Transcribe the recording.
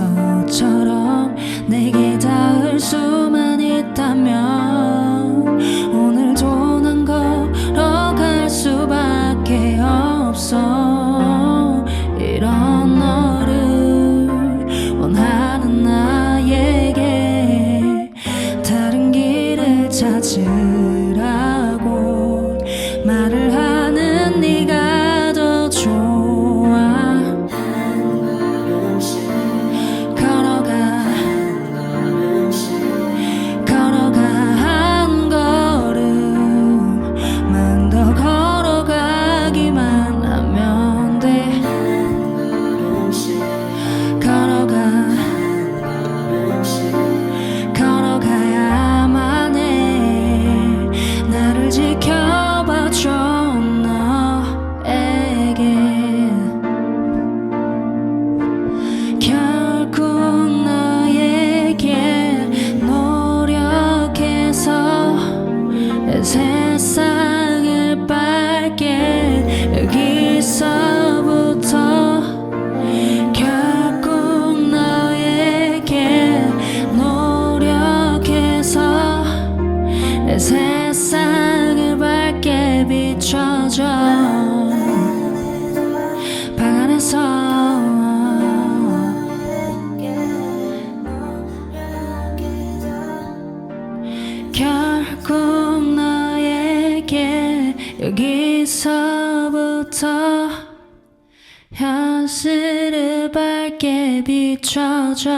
미소처럼 내게 닿을 수만 있다면 오늘도 난 걸어갈 수밖에 없어. 이런 너를 원하는 나에게 다른 길을 찾은 세상을 밝게 여기서부터 결국 너에게 노력해서 내 세상을 밝게 비춰줘. 방 안에서. 결국 여기서부터 현실을 밝게 비춰줘